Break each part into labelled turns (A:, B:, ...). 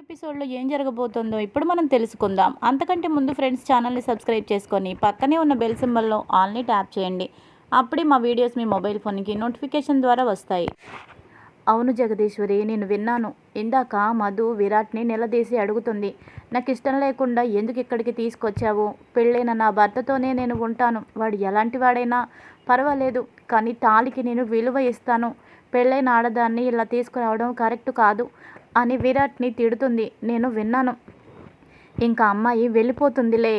A: ఎపిసోడ్లో ఏం జరగబోతుందో ఇప్పుడు మనం తెలుసుకుందాం. అంతకంటే ముందు ఫ్రెండ్స్ ఛానల్ని సబ్స్క్రైబ్ చేసుకొని పక్కనే ఉన్న బెల్ సింబల్లో ఆల్ని ట్యాప్ చేయండి. అప్పుడే మా వీడియోస్ మీ మొబైల్ ఫోన్కి నోటిఫికేషన్ ద్వారా వస్తాయి. అవును జగదీశ్వరి నేను విన్నాను. ఇందాక మధు విరాట్ని నిలదీసి అడుగుతుంది నాకు ఇష్టం లేకుండా ఎందుకు ఇక్కడికి తీసుకొచ్చావు? పెళ్ళైన నా భర్తతోనే నేను ఉంటాను. వాడు ఎలాంటి వాడైనా పర్వాలేదు కానీ తాలికి నేను విలువ ఇస్తాను. పెళ్ళైన ఆడదాన్ని ఇలా తీసుకురావడం కరెక్ట్ కాదు. అని విరాట్ని తిడుతుంది. నేను విన్నాను. ఇంకా అమ్మాయి వెళ్ళిపోతుందిలే.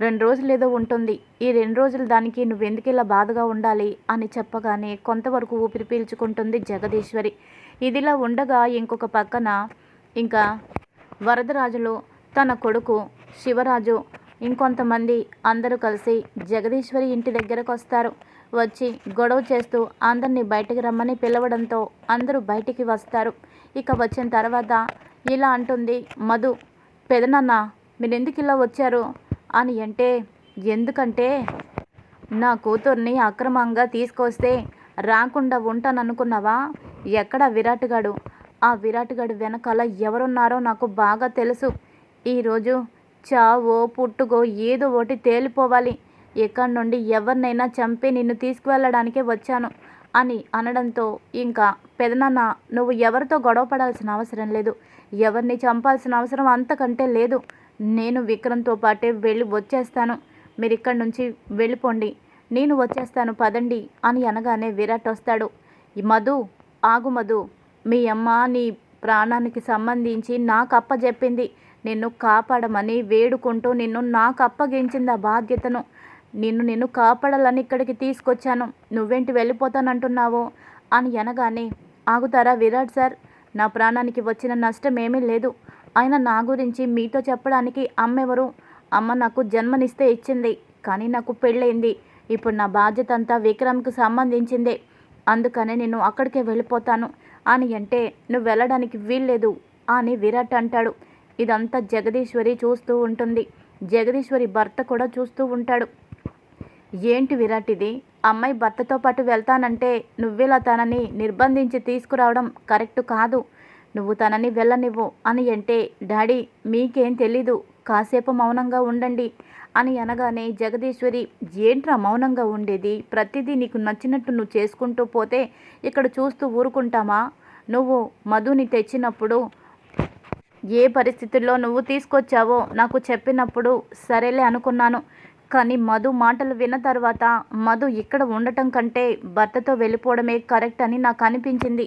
A: రెండు రోజులు ఏదో ఉంటుంది. ఈ రెండు రోజులు దానికి నువ్వెందుకు ఇలా బాధగా ఉండాలి అని చెప్పగానే కొంతవరకు ఊపిరి పీల్చుకుంటుంది జగదీశ్వరి. ఇదిలా ఉండగా ఇంకొక పక్కన ఇంకా వరదరాజులు తన కొడుకు శివరాజు ఇంకొంతమంది అందరూ కలిసి జగదీశ్వరి ఇంటి దగ్గరకు వస్తారు. వచ్చి గొడవ చేస్తూ అందరినీ బయటికి రమ్మని పిలవడంతో అందరూ బయటికి వస్తారు. ఇక వచ్చిన తర్వాత ఇలా అంటుంది మధు పెదనాన్న మీరు ఎందుకు ఇలా వచ్చారు అని అంటే ఎందుకంటే నా కూతుర్ని అక్రమంగా తీసుకొస్తే రాకుండా ఉంటాననుకున్నావా? ఎక్కడ విరాట్గాడు? ఆ విరాట్గాడు వెనకాల ఎవరున్నారో నాకు బాగా తెలుసు. ఈరోజు చావో పుట్టుకో ఏదో ఒకటి తేలిపోవాలి. ఎక్కడి నుండి ఎవరినైనా చంపి నిన్ను తీసుకువెళ్ళడానికే వచ్చాను. అని అనడంతో ఇంకా పెదనాన్న నువ్వు ఎవరితో గొడవ పడాల్సిన అవసరం లేదు. ఎవరిని చంపాల్సిన అవసరం అంతకంటే లేదు. నేను విక్రమ్తో పాటే వెళ్ళి వచ్చేస్తాను. మీరు ఇక్కడి నుంచి వెళ్ళిపోండి. నేను వచ్చేస్తాను పదండి అని అనగానే విరాట్ వస్తాడు. మధు ఆగు మధు. మీ అమ్మ నీ ప్రాణానికి సంబంధించి నాకు అప్పచెప్పింది నిన్ను కాపాడమని వేడుకుంటూ నిన్ను నాకు అప్పగించింది ఆ బాధ్యతను. నిన్ను నిన్ను కాపాడాలని ఇక్కడికి తీసుకొచ్చాను. నువ్వేంటి వెళ్ళిపోతానంటున్నావు? అని అనగానే ఆగుతారా విరాట్ సార్? నా ప్రాణానికి వచ్చిన నష్టం ఏమీ లేదు. ఆయన నా గురించి మీతో చెప్పడానికి అమ్మెవరు? అమ్మ నాకు జన్మనిస్తే ఇచ్చింది కానీ నాకు పెళ్ళైంది ఇప్పుడు నా బాధ్యత అంతా విక్రమ్కి సంబంధించిందే. అందుకనే నేను అక్కడికే వెళ్ళిపోతాను. అని అంటే నువ్వు వెళ్ళడానికి వీల్లేదు అని విరాట్ అంటాడు. ఇదంతా జగదీశ్వరి చూస్తూ ఉంటుంది. జగదీశ్వరి భర్త కూడా చూస్తూ ఉంటాడు. ఏంటి విరాట్ ఇది? అమ్మాయి భర్తతో పాటు వెళ్తానంటే నువ్వేలా తనని నిర్బంధించి తీసుకురావడం కరెక్ట్ కాదు. నువ్వు తనని వెళ్ళనివ్వు అని అంటే డాడీ మీకేం తెలీదు. కాసేపు మౌనంగా ఉండండి అని అనగానే జగదీశ్వరి ఏంట్రా మౌనంగా ఉండేది? ప్రతిదీ నీకు నచ్చినట్టు నువ్వు చేసుకుంటూ పోతే ఇక్కడ చూస్తూ ఊరుకుంటామా? నువ్వు మధుని తెచ్చినప్పుడు ఏ పరిస్థితుల్లో నువ్వు తీసుకొచ్చావో నాకు చెప్పినప్పుడు సరేలే అనుకున్నాను. కానీ మధు మాటలు విన్న తర్వాత మధు ఇక్కడ ఉండటం కంటే భర్తతో వెళ్ళిపోవడమే కరెక్ట్ అని నాకు అనిపించింది.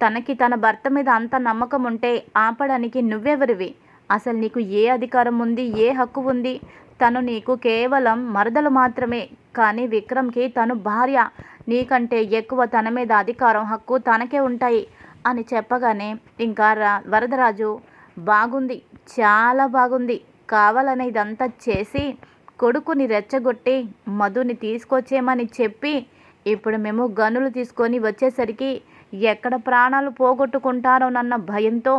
A: తనకి తన భర్త మీద అంత నమ్మకం ఉంటే ఆపడానికి నువ్వెవరివి? అసలు నీకు ఏ అధికారం ఉంది? ఏ హక్కు ఉంది? తను నీకు కేవలం మరదలు మాత్రమే కానీ విక్రమ్కి తను భార్య. నీకంటే ఎక్కువ తన మీద అధికారం హక్కు తనకే ఉంటాయి అని చెప్పగానే ఇంకా రా వరదరాజు బాగుంది చాలా బాగుంది. కావాలని ఇదంతా చేసి కొడుకుని రెచ్చగొట్టి మధుని తీసుకొచ్చేమని చెప్పి ఇప్పుడు మేము గనులు తీసుకొని వచ్చేసరికి ఎక్కడ ప్రాణాలు పోగొట్టుకుంటారోనన్న భయంతో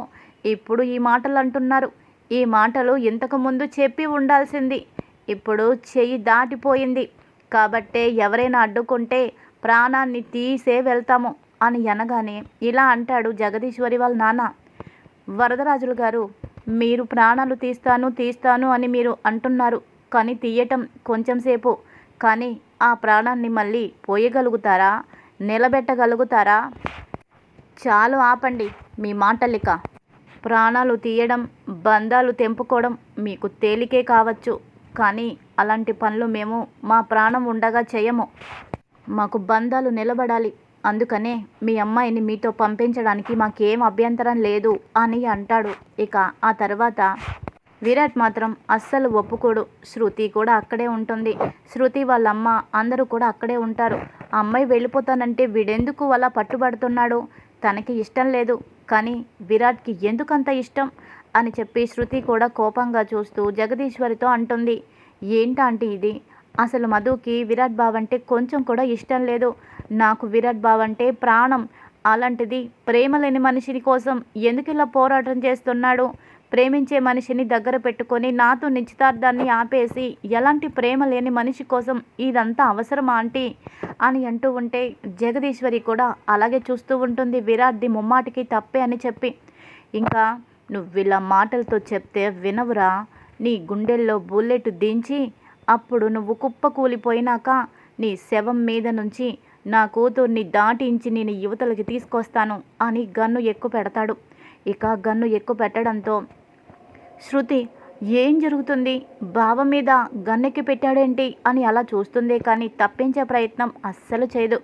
A: ఇప్పుడు ఈ మాటలు అంటున్నారు. ఈ మాటలు ఇంతకుముందు చెప్పి ఉండాల్సింది. ఇప్పుడు చెయ్యి దాటిపోయింది. కాబట్టే ఎవరైనా అడ్డుకుంటే ప్రాణాన్ని తీసే వెళ్తాము అని అనగానే ఇలా అంటాడు జగదీశ్వరి వాళ్ళ నాన్న. వరదరాజులు గారు మీరు ప్రాణాలు తీస్తాను తీస్తాను అని మీరు అంటున్నారు. కానీ తీయటం కొంచెం సేపు. కానీ ఆ ప్రాణాన్ని మళ్ళీ పోయగలుగుతారా? నిలబెట్టగలుగుతారా? చాలు ఆపండి మీ మాటలిక. ప్రాణాలు తీయడం బంధాలు తెంపుకోవడం మీకు తేలికే కావచ్చు. కానీ అలాంటి పనులు మేము మా ప్రాణం ఉండగా చేయము. మాకు బంధాలు నిలబడాలి. అందుకనే మీ అమ్మాయిని మీతో పంపించడానికి మాకేం అభ్యంతరం లేదు అని అంటాడు. ఇక ఆ తర్వాత విరాట్ మాత్రం అస్సలు ఒప్పుకోడు. శృతి కూడా అక్కడే ఉంటుంది. శృతి వాళ్ళ అమ్మ అందరూ కూడా అక్కడే ఉంటారు. ఆ అమ్మాయి వెళ్ళిపోతానంటే వీడెందుకు అలా పట్టుబడుతున్నాడు? తనకి ఇష్టం లేదు. కానీ విరాట్కి ఎందుకంత ఇష్టం? అని చెప్పి శృతి కూడా కోపంగా చూస్తూ జగదీశ్వరితో అంటుంది. ఏంటంటే ఇది? అసలు మధుకి విరాట్ బావ్ అంటే కొంచెం కూడా ఇష్టం లేదు. నాకు విరాట్ బావ్ అంటే ప్రాణం. అలాంటిది ప్రేమ లేని మనిషిని కోసం ఎందుకు ఇలా పోరాటం చేస్తున్నాడు? ప్రేమించే మనిషిని దగ్గర పెట్టుకొని నాతో నిశ్చితార్థాన్ని ఆపేసి ఎలాంటి ప్రేమ లేని మనిషి కోసం ఇదంతా అవసరమా ఆంటీ? అని అంటూ ఉంటే జగదీశ్వరి కూడా అలాగే చూస్తూ ఉంటుంది. విరాట్ది ముమ్మాటికి తప్పే అని చెప్పి. ఇంకా నువ్వు ఇలా మాటలతో చెప్తే వినవురా. నీ గుండెల్లో బుల్లెట్ దించి అప్పుడు నువ్వు కుప్ప కూలిపోయినాక నీ శవం మీద నుంచి నా కూతుర్ని దాటించి నేను యువతలకి తీసుకొస్తాను అని గన్ను ఎక్కువ పెడతాడు ఇక గన్ను ఎక్కువ పెట్టడంతో శృతి ఏం జరుగుతుంది? బావ మీద గన్నెక్కి పెట్టాడేంటి? అని అలా చూస్తుందే కానీ తప్పించే ప్రయత్నం అస్సలు చేయదు.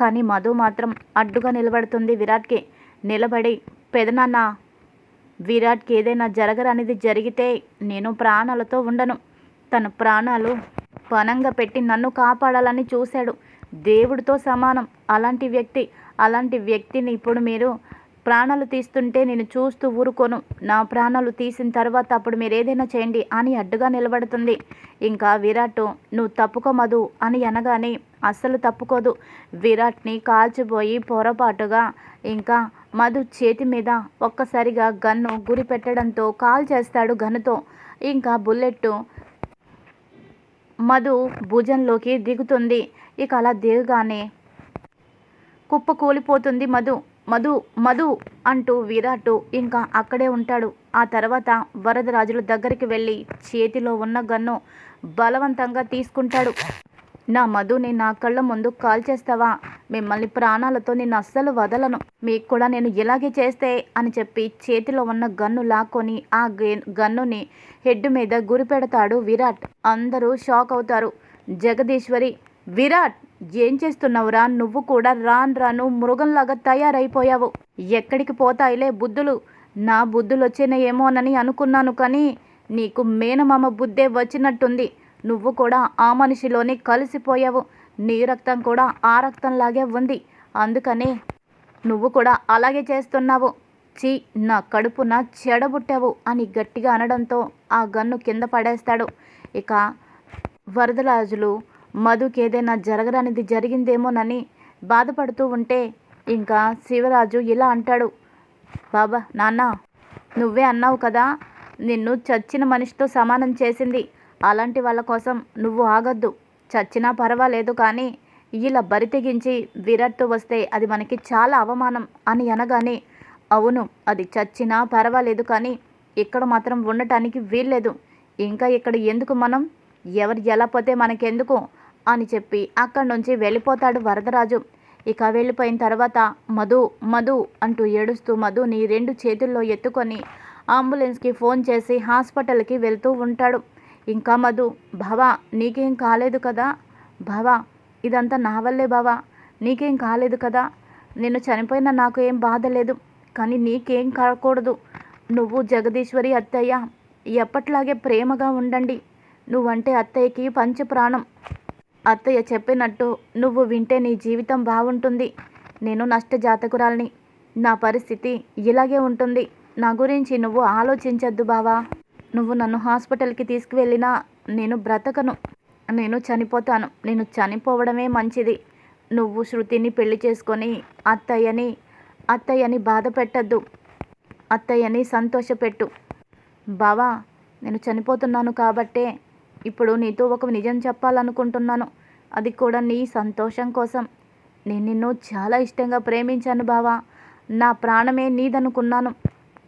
A: కానీ మధు మాత్రం అడ్డుగా నిలబడుతుంది విరాట్కి. నిలబడి పెదనాన్న విరాట్కి ఏదైనా జరగరనేది జరిగితే నేను ప్రాణాలతో ఉండను. తన ప్రాణాలు పనంగా పెట్టి నన్ను కాపాడాలని చూశాడు. దేవుడితో సమానం. అలాంటి వ్యక్తి అలాంటి వ్యక్తిని ఇప్పుడు మీరు ప్రాణాలు తీస్తుంటే నేను చూస్తూ ఊరుకోను. నా ప్రాణాలు తీసిన తర్వాత అప్పుడు మీరు ఏదైనా చేయండి అని అడ్డుగా నిలబడుతుంది. ఇంకా విరాట్ నువ్వు తప్పుకో మధు అని అనగానే అస్సలు తప్పుకోదు. విరాట్ని కాల్చిపోయి పొరపాటుగా ఇంకా మధు చేతి మీద ఒక్కసారిగా గన్ను గురి పెట్టడంతో కాల్ చేస్తాడు గన్నుతో ఇంకా బుల్లెట్ మధు భుజంలోకి దిగుతుంది. ఇక అలా దిగగానే కుప్ప కూలిపోతుంది మధు. మధు మధు అంటూ విరాట్ ఇంకా అక్కడే ఉంటాడు. ఆ తర్వాత వరదరాజుల దగ్గరికి వెళ్ళి చేతిలో ఉన్న గన్ను బలవంతంగా తీసుకుంటాడు. నా మధుని నా కళ్ళ ముందు కాల్ చేస్తావా మిమ్మల్ని ప్రాణాలతో నేను అస్సలు వదలను. మీకు కూడా నేను ఇలాగే చేస్తే అని చెప్పి చేతిలో ఉన్న గన్ను లాక్కొని ఆ గే- గన్నుని హెడ్ మీద గురి పెడతాడు విరాట్. అందరూ షాక్ అవుతారు. జగదీశ్వరి విరాట్! ఏం చేస్తున్నావురా? నువ్వు కూడా రాన్ రాను మృగంలాగా తయారైపోయావు. ఎక్కడికి పోతాయిలే బుద్ధులు? నా బుద్ధులు వచ్చినాయేమోనని అనుకున్నాను కానీ నీకు మేనమామ బుద్ధే వచ్చినట్టుంది. నువ్వు కూడా ఆ మనిషిలోనే కలిసిపోయావు. నీ రక్తం కూడా ఆ రక్తంలాగే ఉంది. అందుకనే నువ్వు కూడా అలాగే చేస్తున్నావు. చీ నా కడుపున చెడబుట్టావు అని గట్టిగా అనడంతో ఆ గన్ను కింద పడేస్తాడు. ఇక వరదరాజులు మధుకి ఏదైనా జరగరానిది జరిగిందేమోనని బాధపడుతూ ఉంటే ఇంకా శివరాజు ఇలా అంటాడు. బాబా నాన్న నువ్వే అన్నావు కదా నిన్ను చచ్చిన మనిషితో సమానం చేసింది. అలాంటి వాళ్ళ కోసం నువ్వు ఆగద్దు. చచ్చినా పర్వాలేదు కానీ ఇలా బరి తెగించి విరాట్తో వస్తే అది మనకి చాలా అవమానం అని అనగానే అవును అది చచ్చినా పర్వాలేదు కానీ ఇక్కడ మాత్రం ఉండటానికి వీల్లేదు. ఇంకా ఇక్కడ ఎందుకు మనం? ఎవరు ఎలా పోతే మనకెందుకు? అని చెప్పి అక్కడి నుంచి వెళ్ళిపోతాడు వరదరాజు. ఇక వెళ్ళిపోయిన తర్వాత మధు మధు అంటూ ఏడుస్తూ మధుని రెండు చేతుల్లో ఎత్తుకొని అంబులెన్స్కి ఫోన్ చేసి హాస్పిటల్కి వెళ్తూ ఉంటాడు. ఇంకా మధు భవా నీకేం కాలేదు కదా? భవా ఇదంతా నా వల్లే బావా నీకేం కాలేదు కదా? నేను చనిపోయినా నాకు ఏం బాధ లేదు కానీ నీకేం కాకూడదు. నువ్వు జగదీశ్వరి అత్తయ్య ఎప్పట్లాగే ప్రేమగా ఉండండి. నువ్వంటే అత్తయ్యకి పంచ ప్రాణం అత్తయ్య చెప్పినట్టు నువ్వు వింటే నీ జీవితం బాగుంటుంది. నేను నష్టజాతకురాల్ని. నా పరిస్థితి ఇలాగే ఉంటుంది. నా గురించి నువ్వు ఆలోచించద్దు బావా. నువ్వు నన్ను హాస్పిటల్కి తీసుకువెళ్ళినా నేను బ్రతకను. నేను చనిపోతాను. నేను చనిపోవడమే మంచిది. నువ్వు శృతిని పెళ్ళి చేసుకొని అత్తయ్యని అత్తయ్యని బాధ పెట్టద్దు. అత్తయ్యని సంతోషపెట్టు బావా నేను చనిపోతున్నాను కాబట్టే ఇప్పుడు నీతో ఒక నిజం చెప్పాలనుకుంటున్నాను. అది కూడా నీ సంతోషం కోసం. నేను నిన్ను చాలా ఇష్టంగా ప్రేమించాను బావా. నా ప్రాణమే నీదనుకున్నాను.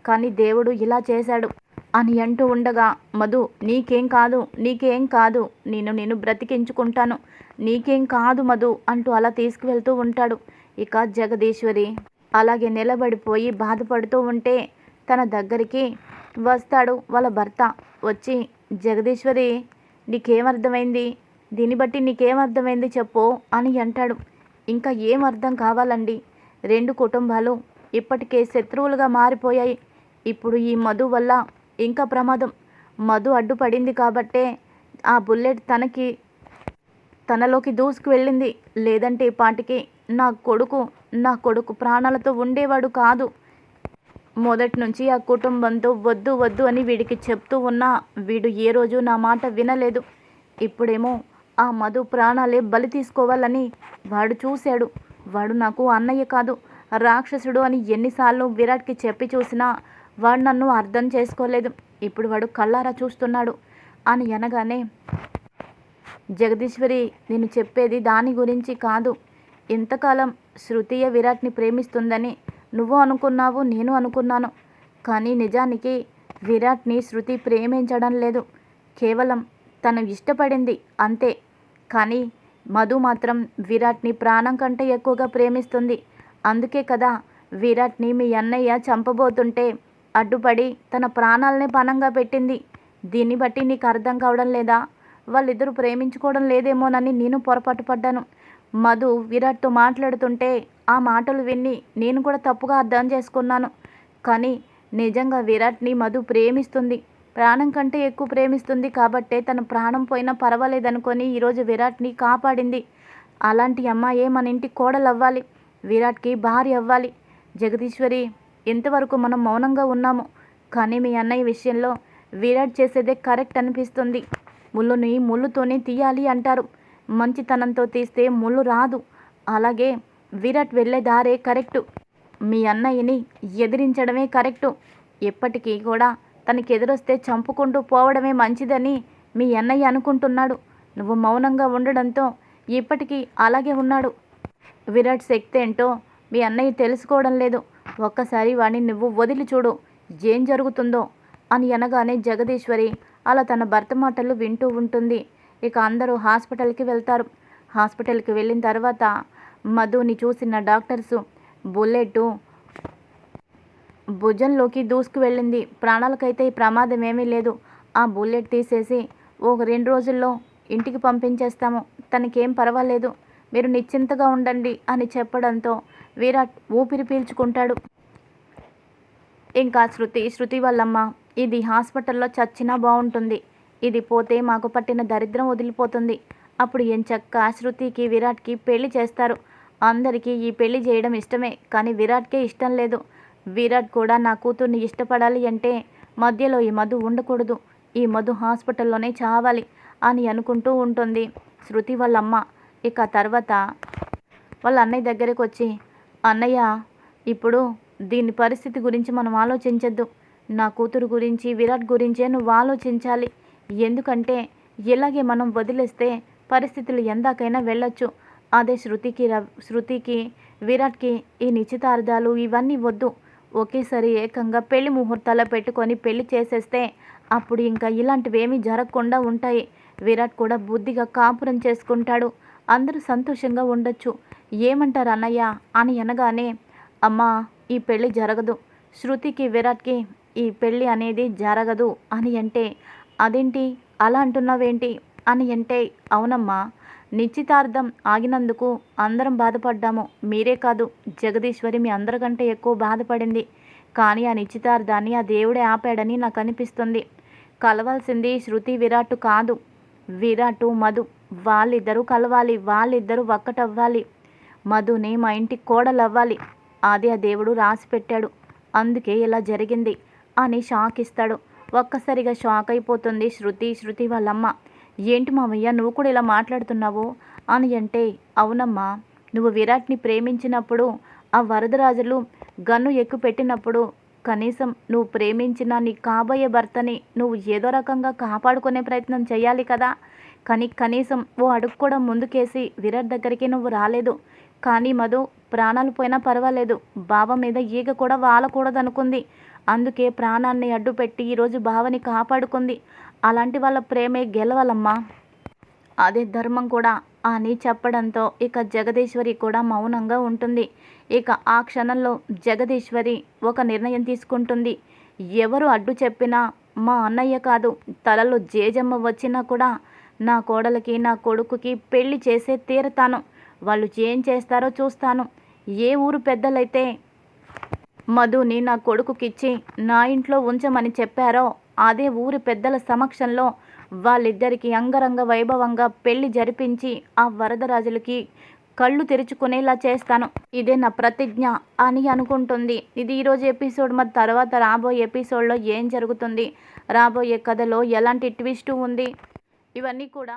A: కానీ దేవుడు ఇలా చేశాడు. అని అంటూ ఉండగా మధు నీకేం కాదు నీకేం కాదు. నేను నేను బ్రతికించుకుంటాను. నీకేం కాదు మధు అంటూ అలా తీసుకువెళ్తూ ఉంటాడు. ఇక జగదీశ్వరి అలాగే నిలబడిపోయి బాధపడుతూ ఉంటే తన దగ్గరికి వస్తాడు వాళ్ళ భర్త. వచ్చి జగదీశ్వరి నీకేం అర్థమైంది దీన్ని బట్టి నీకేం అర్థమైంది చెప్పు అని అంటాడు. ఇంకా ఏం అర్థం కావాలండి? రెండు కుటుంబాలు ఇప్పటికే శత్రువులుగా మారిపోయాయి. ఇప్పుడు ఈ మధు వల్ల ఇంకా ప్రమాదం. మధు అడ్డుపడింది కాబట్టే ఆ బుల్లెట్ తనకి తనలోకి దూసుకు వెళ్ళింది. లేదంటే పాటికి నా కొడుకు నా కొడుకు ప్రాణాలతో ఉండేవాడు కాదు. మొదటి నుంచి ఆ కుటుంబంతో వద్దు వద్దు అని వీడికి చెప్తూ ఉన్నా వీడు ఏ రోజు నా మాట వినలేదు. ఇప్పుడేమో ఆ మధు ప్రాణాలే బలి తీసుకోవాలని వాడు చూశాడు. వాడు నాకు అన్నయ్య కాదు రాక్షసుడు అని ఎన్నిసార్లు విరాట్కి చెప్పి చూసినా వాడు నన్ను అర్థం చేసుకోలేదు. ఇప్పుడు వాడు కళ్ళారా చూస్తున్నాడు. అని అనగానే జగదీశ్వరి నేను చెప్పేది దాని గురించి కాదు. ఇంతకాలం శృతియ విరాట్ని ప్రేమిస్తుందని నువ్వు అనుకున్నావు నేను అనుకున్నాను. కానీ నిజానికి విరాట్ని శృతి ప్రేమించడం లేదు. కేవలం తను ఇష్టపడింది అంతే. కానీ మధు మాత్రం విరాట్ని ప్రాణం కంటే ఎక్కువగా ప్రేమిస్తుంది. అందుకే కదా విరాట్ని మీ అన్నయ్య చంపబోతుంటే అడ్డుపడి తన ప్రాణాలనే పణంగా పెట్టింది. దీన్ని బట్టి నీకు అర్థం కావడం లేదా? వాళ్ళిద్దరూ ప్రేమించుకోవడం లేదేమోనని నేను పొరపాటు పడ్డాను. మధు విరాట్తో మాట్లాడుతుంటే ఆ మాటలు విని నేను కూడా తప్పుగా అర్థం చేసుకున్నాను. కానీ నిజంగా విరాట్ని మధు ప్రేమిస్తుంది. ప్రాణం కంటే ఎక్కువ ప్రేమిస్తుంది కాబట్టే తన ప్రాణం పోయినా పర్వాలేదనుకొని ఈరోజు విరాట్ని కాపాడింది. అలాంటి అమ్మాయే మన ఇంటి కోడలు అవ్వాలి విరాట్కి భార్య అవ్వాలి. జగదీశ్వరి ఎంతవరకు మనం మౌనంగా ఉన్నాము. కానీ మీ అన్నయ్య విషయంలో విరాట్ చేసేదే కరెక్ట్ అనిపిస్తుంది. ముళ్ళుని ముళ్ళుతోనే తీయాలి అంటారు. మంచితనంతో తీస్తే ముళ్ళు రాదు. అలాగే విరాట్ వెళ్ళే దారే కరెక్టు. మీ అన్నయ్యని ఎదిరించడమే కరెక్టు. ఎప్పటికీ కూడా తనకి ఎదురొస్తే చంపుకుంటూ పోవడమే మంచిదని మీ అన్నయ్య అనుకుంటున్నాడు. నువ్వు మౌనంగా ఉండడంతో ఇప్పటికీ అలాగే ఉన్నాడు. విరాట్ శక్తి ఏంటో మీ అన్నయ్య తెలుసుకోవడం లేదు. ఒక్కసారి వాడిని నువ్వు వదిలి చూడు. ఏం జరుగుతుందో అని అనగానే జగదీశ్వరి అలా తన భర్త మాటలు వింటూ ఉంటుంది. ఇక అందరూ హాస్పిటల్కి వెళ్తారు. హాస్పిటల్కి వెళ్ళిన తర్వాత మధుని చూసిన డాక్టర్సు బుల్లెట్ భుజంలోకి దూసుకు వెళ్ళింది. ప్రాణాలకైతే ఈ ప్రమాదం ఏమీ లేదు. ఆ బుల్లెట్ తీసేసి ఒక రెండు రోజుల్లో ఇంటికి పంపించేస్తాము. తనకేం పర్వాలేదు. మీరు నిశ్చింతగా ఉండండి అని చెప్పడంతో విరాట్ ఊపిరి పీల్చుకుంటాడు. ఇంకా శృతి శృతి వాళ్ళమ్మ ఇది హాస్పిటల్లో చచ్చినా బాగుంటుంది. ఇది పోతే మాకు పట్టిన దరిద్రం వదిలిపోతుంది. అప్పుడు ఎంచక్క శృతికి విరాట్కి పెళ్ళి చేస్తారు. అందరికీ ఈ పెళ్ళి చేయడం ఇష్టమే కానీ విరాట్కే ఇష్టం లేదు. విరాట్ కూడా నా కూతుర్ని ఇష్టపడాలి అంటే మధ్యలో ఈ మధు ఉండకూడదు. ఈ మధు హాస్పిటల్లోనే చావాలి అని అనుకుంటూ ఉంటుంది. శృతి వాళ్ళ అమ్మ ఇక తర్వాత వాళ్ళ అన్నయ్య దగ్గరికి వచ్చి అన్నయ్య ఇప్పుడు దీని పరిస్థితి గురించి మనం ఆలోచించద్దు. నా కూతురు గురించి విరాట్ గురించే నువ్వు ఆలోచించాలి. ఎందుకంటే ఇలాగే మనం వదిలేస్తే పరిస్థితులు ఎందాకైనా వెళ్ళొచ్చు. అదే శృతికి రవి శృతికి విరాట్కి ఈ నిశ్చితార్థాలు ఇవన్నీ వద్దు. ఒకేసారి ఏకంగా పెళ్ళి ముహూర్తాలు పెట్టుకొని పెళ్ళి చేసేస్తే అప్పుడు ఇంకా ఇలాంటివేమీ జరగకుండా ఉంటాయి. విరాట్ కూడా బుద్ధిగా కాపురం చేసుకుంటాడు. అందరూ సంతోషంగా ఉండొచ్చు. ఏమంటారు అన్నయ్య అని అనగానే అమ్మా ఈ పెళ్ళి జరగదు. శృతికి విరాట్కి ఈ పెళ్ళి అనేది జరగదు అని అంటే అదేంటి? అలా అంటున్నావేంటి? అని అంటే అవునమ్మా. నిశ్చితార్థం ఆగినందుకు అందరం బాధపడ్డాము. మీరే కాదు జగదీశ్వరి మీ అందరికంటే ఎక్కువ బాధపడింది. కానీ ఆ నిశ్చితార్థాన్ని ఆ దేవుడే ఆపాడని నాకు అనిపిస్తుంది. కలవాల్సింది శృతి విరాట్ కాదు. విరాటు మధు. వాళ్ళిద్దరూ కలవాలి. వాళ్ళిద్దరూ ఒక్కటవ్వాలి. మధుని మా ఇంటి కోడలవ్వాలి. అది ఆ దేవుడు రాసి పెట్టాడు. అందుకే ఇలా జరిగింది అని షాక్ ఇస్తాడు. ఒక్కసారిగా షాక్ అయిపోతుంది శృతి శృతి వాళ్ళమ్మ. ఏంటి మామయ్య నువ్వు కూడా ఇలా మాట్లాడుతున్నావు? అని అంటే అవునమ్మా నువ్వు విరాట్ని ప్రేమించినప్పుడు ఆ వరదరాజులు గన్ను ఎక్కు పెట్టినప్పుడు కనీసం నువ్వు ప్రేమించిన నీ కాబోయే భర్తని నువ్వు ఏదో రకంగా కాపాడుకునే ప్రయత్నం చేయాలి కదా. కానీ కనీసం ఓ అడుగు కూడా ముందుకేసి విరాట్ దగ్గరికి నువ్వు రాలేదు. కానీ మధు ప్రాణాలు పోయినా పర్వాలేదు. బావ మీద ఈగ కూడా వాలకూడదనుకుంది. అందుకే ప్రాణాన్ని అడ్డుపెట్టి ఈరోజు బావని కాపాడుకుంది. అలాంటి వాళ్ళ ప్రేమే గెలవాలమ్మా. అదే ధర్మం కూడా. అని చెప్పడంతో ఇక జగదీశ్వరి కూడా మౌనంగా ఉంటుంది. ఇక ఆ క్షణంలో జగదీశ్వరి ఒక నిర్ణయం తీసుకుంటుంది. ఎవరు అడ్డు చెప్పినా మా అన్నయ్య కాదు తలలో జేజమ్మ వచ్చినా కూడా నా కోడలికి నా కొడుకుకి పెళ్ళి చేసే తీరతాను. వాళ్ళు ఏం చేస్తారో చూస్తాను. ఏ ఊరు పెద్దలైతే మధుని నా కొడుకుకిచ్చి నా ఇంట్లో ఉంచమని చెప్పారో అదే ఊరి పెద్దల సమక్షంలో వాళ్ళిద్దరికీ అంగరంగ వైభవంగా పెళ్ళి జరిపించి ఆ వరదరాజులకి కళ్ళు తెరుచుకునేలా చేస్తాను. ఇదే నా ప్రతిజ్ఞ అని అనుకుంటుంది. ఇది ఈరోజు ఎపిసోడ్ మరి తర్వాత రాబోయే ఎపిసోడ్లో ఏం జరుగుతుంది? రాబోయే కథలో ఎలాంటి ట్విస్ట్ ఉంది? ఇవన్నీ కూడా